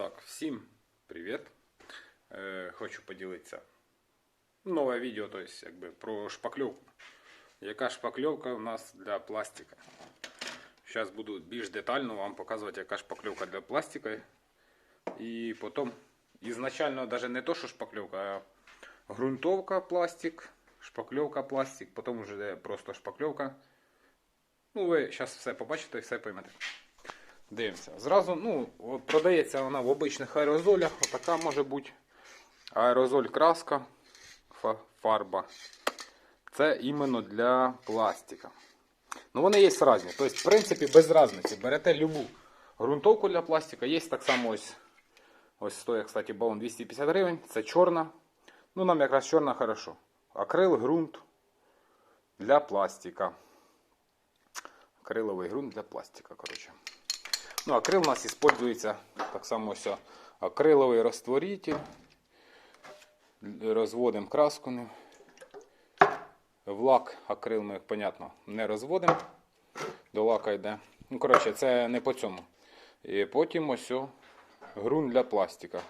Так, всім привіт. Е, хочу поділитися. Нове відео, то есть, якби, про шпакльовку. Яка шпакльовка у нас для пластика? Зараз буду більш детально вам показувати, яка шпакльовка для пластика. І потім, ізначально, навіть не то, що шпакльовка, а ґрунтовка пластик, шпакльовка пластик, потім вже просто шпакльовка. Ну, ви зараз все побачите і все поймете. Дивимося. Зразу, ну, продається вона в обичних аерозолях. Отака може бути аерозоль краска, фарба. Це іменно для пластика. Ну, вони є різні. Тобто, в принципі, без різниці. Берете любу ґрунтовку для пластика. Є так само ось. Ось стоїть, кстати, балон 250 гривень. Це чорна. Ну, нам якраз чорна хорошо. Акрил, ґрунт для пластика. Акриловий ґрунт для пластика, коротше. Ну, акрил у нас использується так само ось акриловий розтворитель. Розводимо краску. ним. В акрил ми, понятно, не розводимо. До лака йде. Ну, коротше, це не по цьому. І потім ось о, ґрунт для пластика.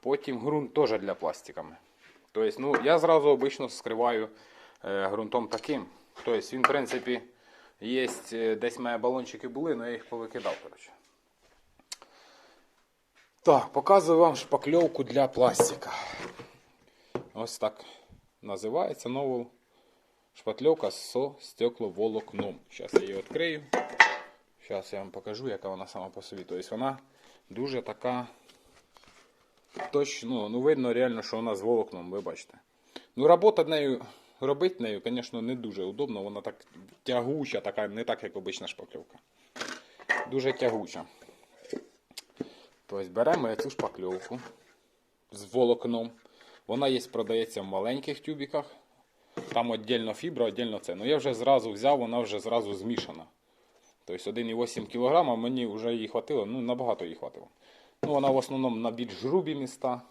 Потім ґрунт теж для пластиками. Тобто, ну, я зразу обично скриваю е, ґрунтом таким. Тобто він, в принципі, є, е, десь в балончики були, але я їх повикидав. Коротше. Так, показую вам шпакльовку для пластика. Ось так називається нова шпакльовка со стекловолокном. Зараз я її відкрию. Зараз я вам покажу, яка вона сама по собі. Тобто вона дуже така. Точно, ну видно реально, що вона з волокном, ви бачите. Ну, робота нею, робити нею, звісно, не дуже удобно. Вона так тягуча, така, не так, як обична шпакльовка. Дуже тягуча. Тобто беремо цю шпакльовку з волокном. Вона є, продається в маленьких тюбіках. Там віддільно фібра, віддільно це. Ну я вже зразу взяв, вона вже зразу змішана. Тобто 1,8 кг, мені вже її хватило, ну набагато її хватило. Ну, вона в основному на більш грубі міста.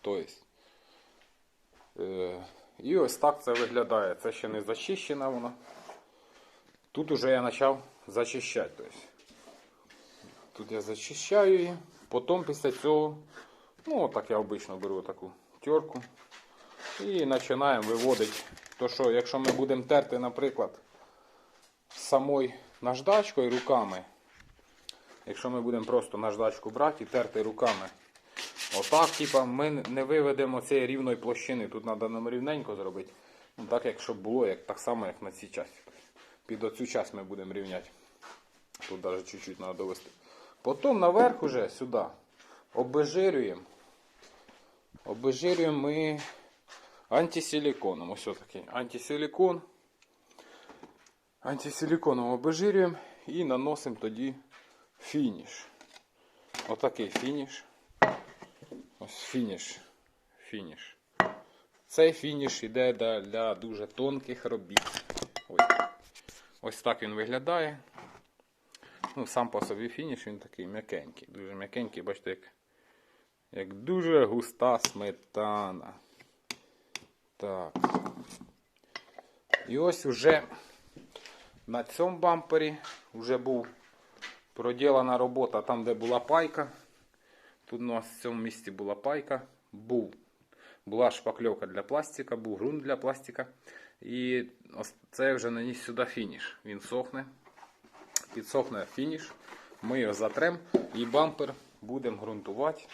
Тобто, е, і ось так це виглядає. Це ще не зачищена вона. Тут уже я почав зачищати. Тобто, тут я зачищаю її. Потім після цього, ну отак я обично беру таку терку. І починаємо виводити. То що, якщо ми будемо терти, наприклад, самою наждачкою руками. Якщо ми будемо просто наждачку брати і терти руками. Отак, типа, ми не виведемо цієї рівної площини. Тут треба нам рівненько зробити. Ну, так, як щоб було, як, так само, як на цій часі. Під оцю час ми будемо рівняти. Тут навіть чуть-чуть треба довести. Потім наверх уже сюди обезжирюємо. Обезжирюємо ми антисиликоном. Ось такий антисиликон. Антисиликоном обезжирюємо і наносимо тоді фініш. Отакий фініш. Ось фініш. Фініш. Цей фініш йде для, дуже тонких робіт. Ой. Ось так він виглядає. Ну, сам по собі фініш він такий м'якенький. Дуже м'якенький, бачите, як, як дуже густа сметана. Так. І ось уже на цьому бампері вже був проділена робота там, де була пайка. Тут у нас в цьому місці була пайка. Був. Була шпакльовка для пластика, був ґрунт для пластика. І ось це вже наніс сюди фініш. Він сохне. Підсохне фініш. Ми його затрем і бампер будемо ґрунтувати.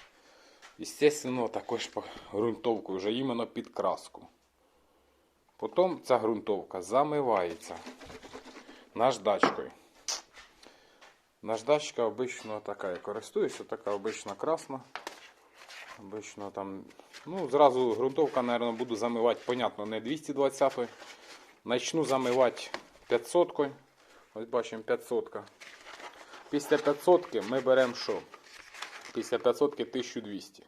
Естественно, також ґрунтовкою вже іменно під краску. Потім ця ґрунтовка замивається наждачкою. Наждачка обично така, я користуюся, така обична красна. Обично там, ну, зразу ґрунтовка, мабуть, буду замивати, понятно, не 220 -ю. Начну замивати 500 -кою. Ось бачимо 500. -ка. Після 500 ми беремо що? Після 500 1200.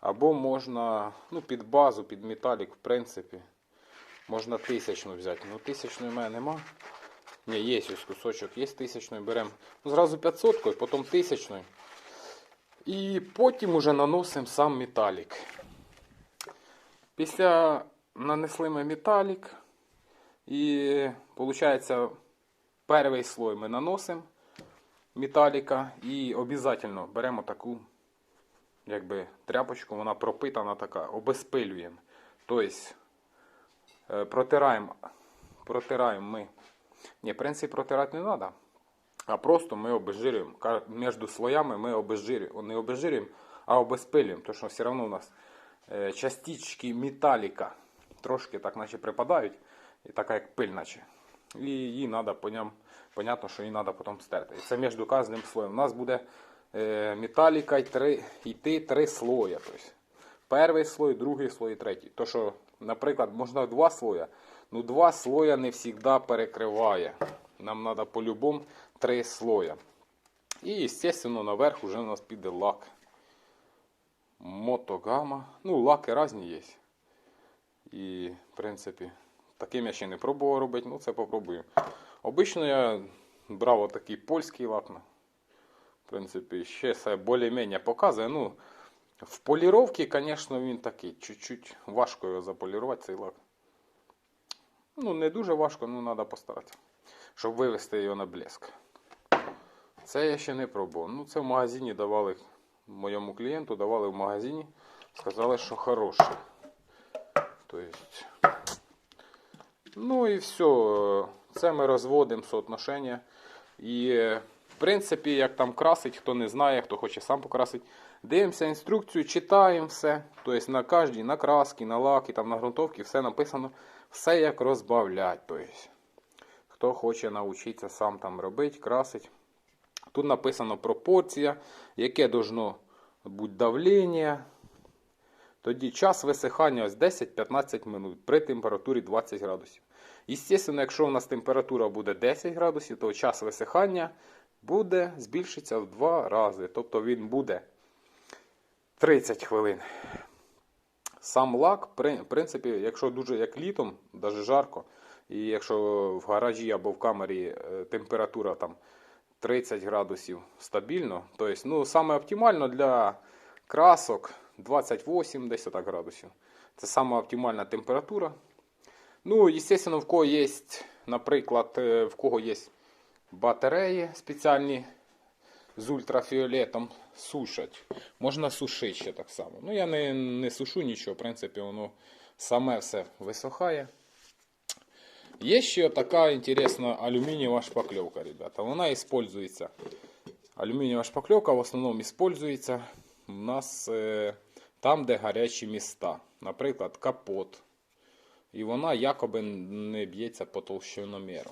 Або можна, ну, під базу, під металік, в принципі, можна тисячну взяти. Ну, тисячної в мене нема. Ні, є ось кусочок, є тисячної, беремо. Ну, зразу 500, потім тисячною. І потім уже наносимо сам металік. Після нанесли ми металік. І виходить, перший слой ми наносимо. металіка і обов'язково беремо таку якби, тряпочку, вона пропитана така, обезпилюємо. Тобто е, протираємо, протираємо ми. Ні, в принципі, протирати не треба. А просто ми обезжирюємо. Ка- Між слоями ми обезжирюємо. Не обезжирюємо, а обезпилюємо. Тому що все одно у нас е, частички металіка трошки так наче припадають. І така як пиль наче. І її треба по ньому, понятно, що її треба потім стерти. І це між кожним слоєм. У нас буде е, металіка й три, йти три слоя. Тобто, перший слой, другий слой і третій. То що, наприклад, можна два слоя, ну два слоя не завжди перекриває. Нам треба по-любому три слоя. І, звісно, наверх вже у нас піде лак. Мотогама. Ну, лаки різні є. І, в принципі, таким я ще не пробував робити, ну це попробую. Обично я брав отакий польський лак. ну, В принципі, ще це більш-менш показує. Ну, в поліровці, звісно, він такий. Чуть-чуть важко його заполірувати, цей лак. Ну, не дуже важко, ну треба постаратися, щоб вивести його на блеск. Це я ще не пробував. Ну, це в магазині давали моєму клієнту, давали в магазині, сказали, що хороше. То есть, ну і все. Це ми розводимо соотношення. І, в принципі, як там красить, хто не знає, хто хоче сам покрасити, дивимося інструкцію, читаємо все. Тобто на кожній, на краски, на лаки, там, на ґрунтовки, все написано, все як розбавлять. Тобто, хто хоче навчитися сам там робити, красить. Тут написано пропорція, яке должно бути давлення. Тоді час висихання ось 10-15 минут при температурі 20 градусів. Естественно, якщо у нас температура буде 10 градусів, то час висихання буде збільшитися в 2 рази. Тобто він буде 30 хвилин. Сам лак, в принципі, якщо дуже як літом, навіть жарко, і якщо в гаражі або в камері е, температура там 30 градусів стабільно, то есть, ну, саме оптимально для красок 28 десь отак градусів. Це сама оптимальна температура. Ну, естественно, в кого є, наприклад, е, в кого є батареї спеціальні з ультрафіолетом, сушать. Можна сушити ще так само. Ну, я не, не сушу нічого, в принципі, воно саме все висохає. Є ще така інтересна алюмінієва шпакльовка, ребята. Вона використовується. Алюмінієва шпакльовка в основному використовується у нас е, там, де гарячі міста. Наприклад, капот. І вона якоби не б'ється по толщиноміру.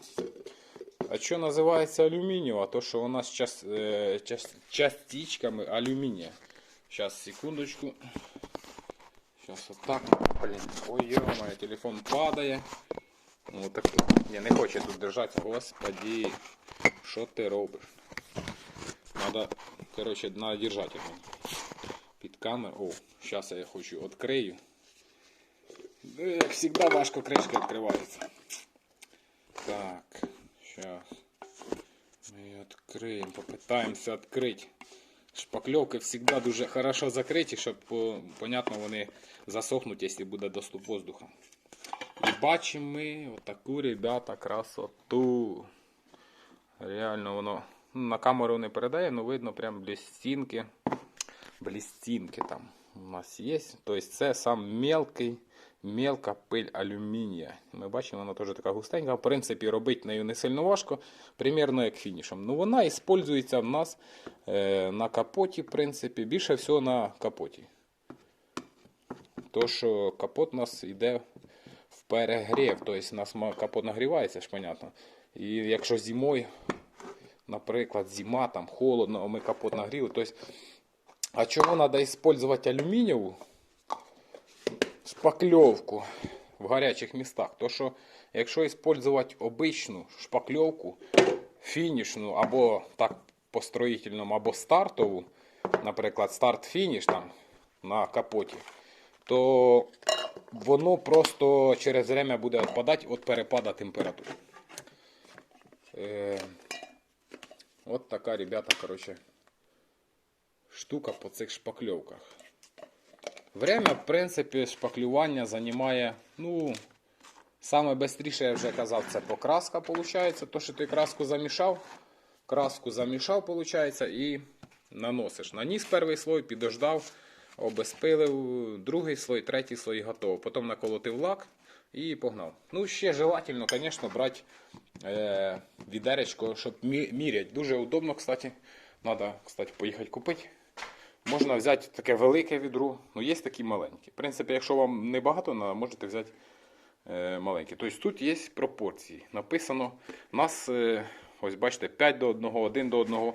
А що називається алюмінієва? То що вона з час, е, час, частичками алюмінія. Зараз, секундочку. Зараз отак. Блін. Ой, йо, телефон падає. Ну, так, я не хочу тут держати. Господи, що ти робиш? Надо, короче, надо держать это під камеру. О, зараз я хочу відкрию. Е, Як завжди важко кришка відкривається. Так, відкриємо, попитаємося відкрити. Шпакльовки завжди дуже хорошо закриті, щоб, понятно, вони засохнуть, якщо буде доступ воздуха. І бачимо ми отаку, ребята, красоту. Реально воно на камеру не передає, але видно прям блістинки. Блістинки там у нас є. Тобто це сам мелкий, мелка пиль алюмінія. Ми бачимо, вона теж така густенька. В принципі, робити нею не сильно важко, примірно як фінішем. Ну вона використовується в нас е, на капоті, в принципі, більше всього на капоті. То, що капот у нас йде в перегрів, тобто у нас капот нагрівається, ж понятно. І якщо зимою, наприклад, зима, там холодно, ми капот нагріли, тобто, а чого треба використовувати алюмінієву шпакльовку в гарячих містах? То що, якщо використовувати обичну шпакльовку, фінішну або так по строїтельному, або стартову, наприклад, старт-фініш там на капоті, то воно просто через время буде відпадати від перепада температури. Е, от така, ребята, короче, штука по цих шпакльовках. Время, в принципі, шпаклювання займає, ну, саме швидше, я вже казав, це покраска, виходить. То, що ти краску замішав, краску замішав, виходить, і наносиш. Наніс перший слой, підождав, обезпилив, другий слой, третій слой готово. Потім наколотив лак і погнав. Ну, ще желательно, звісно, брати е, відеречко, щоб міряти. Дуже удобно, кстати. Надо, кстати, поїхати купити. Можна взяти таке велике відро, ну є такі маленькі. В принципі, якщо вам не багато, можете взяти е, маленькі. Тобто тут є пропорції. Написано, у нас, е, ось бачите, 5 до 1, 1 до 1,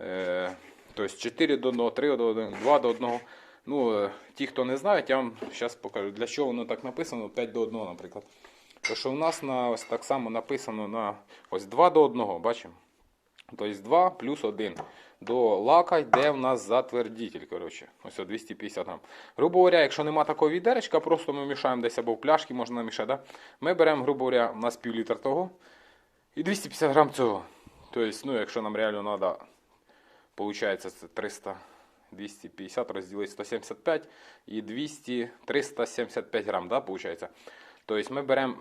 е, тобто 4 до 1, 3 до 1, 2 до 1. Ну, ті, хто не знають, я вам зараз покажу, для чого воно так написано, 5 до 1, наприклад. Тому що у нас на, ось так само написано на ось 2 до 1, бачимо? Тобто 2 плюс 1. До лака йде в нас затвердитель. Коротше. Ось 250 грам. Грубо говоря, якщо нема такого відеречка, просто ми мішаємо десь або в пляшки можна намішати. Да? Ми беремо, грубо говоря, у нас пів літра того і 250 грам цього. Тобто, ну, якщо нам реально треба, виходить, це 300, 250 розділити 175 і 200, 375 грам, да, виходить? Тобто ми беремо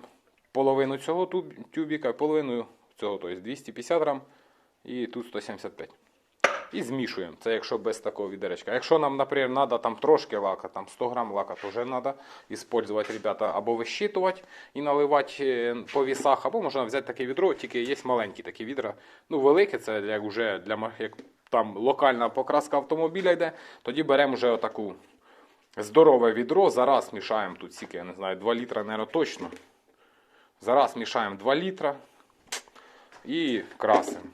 половину цього тюбіка, половину цього, тобто 250 грам і тут 175. І змішуємо. Це якщо без такого відеречка. Якщо нам, наприклад, треба там трошки лака, там 100 грам лака, то вже треба використовувати, ребята, або вищитувати і наливати е, по вісах, або можна взяти таке відро, тільки є маленькі такі відра. Ну, велике, це як вже для як там локальна покраска автомобіля йде, тоді беремо вже отаку здорове відро. Зараз мішаємо тут стільки, я не знаю, 2 літра, мабуть, точно. Зараз мішаємо 2 літра і красимо.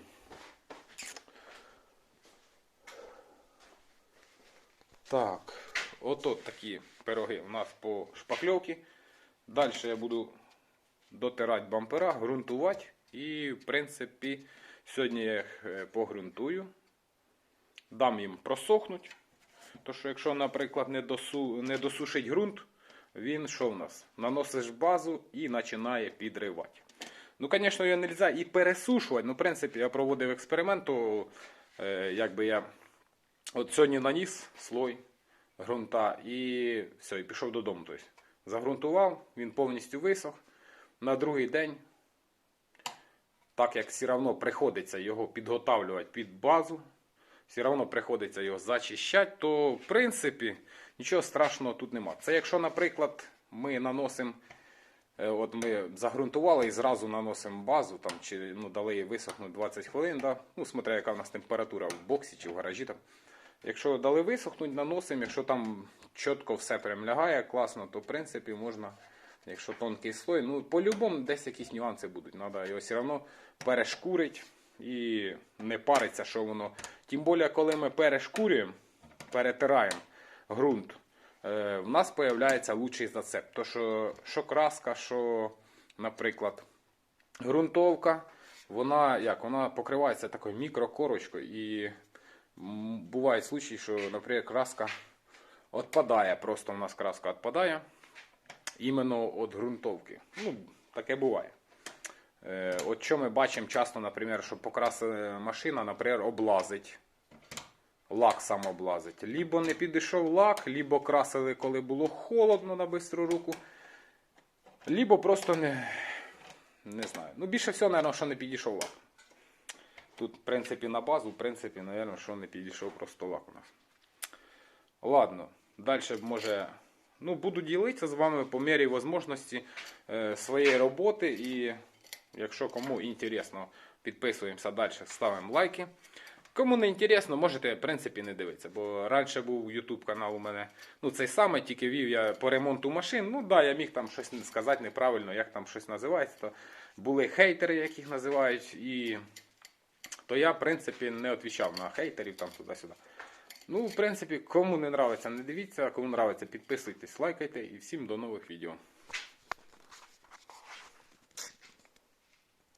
Так, от такі пироги у нас по шпакльовці. Далі я буду дотирати бампера, ґрунтувати. І, в принципі, сьогодні я їх е, погрунтую. Дам їм просохнути. То що якщо, наприклад, не, досу, не досушить ґрунт, він що в нас? Наносиш базу і починає підривати. Ну, звісно, його не можна і пересушувати. Ну, в принципі, я проводив експеримент, то е, якби я От сьогодні наніс слой ґрунта і все, і пішов додому. Тобто, загрунтував, він повністю висох. На другий день, так як все одно приходиться його підготавлювати під базу, все одно приходиться його зачищати, то в принципі нічого страшного тут нема. Це якщо, наприклад, ми наносимо. Е, От ми загрунтували і зразу наносимо базу, там, чи ну, дали їй висохнути 20 хвилин, да? ну, смотря яка в нас температура в боксі чи в гаражі. Там. Якщо дали висохнути, наносимо, якщо там чітко все прям лягає класно, то в принципі можна, якщо тонкий слой, ну по-любому десь якісь нюанси будуть. Треба його все одно перешкурити і не париться, що воно. Тим більше, коли ми перешкурюємо, перетираємо ґрунт, е, в нас з'являється лучший зацеп. То що, що краска, що, наприклад, ґрунтовка, вона як, вона покривається такою мікрокорочкою і бувають случаї, що, наприклад, краска відпадає, просто у нас краска відпадає іменно від ґрунтовки. Ну, таке буває. Е, От що ми бачимо часто, наприклад, що покрасила машина, наприклад, облазить. Лак сам облазить. Лібо не підійшов лак, лібо красили, коли було холодно на бистру руку. Лібо просто не, не знаю. Ну, більше всього, мабуть, що не підійшов лак. Тут, в принципі, на базу, в принципі, мабуть, що не підійшов просто лак у нас. Ладно, далі може. Ну, буду ділитися з вами по мірі можливості е, своєї роботи. І якщо кому інтересно, підписуємося далі, ставимо лайки. Кому не інтересно, можете в принципі не дивитися. Бо раніше був YouTube канал у мене. Ну, цей самий, тільки вів я по ремонту машин. Ну да, я міг там щось сказати неправильно, як там щось називається. То були хейтери, яких називають. І то я, в принципі, не відповідав на хейтерів там туди-сюди. Ну, в принципі, кому не нравиться, не дивіться, кому нравиться, підписуйтесь, лайкайте і всім до нових відео.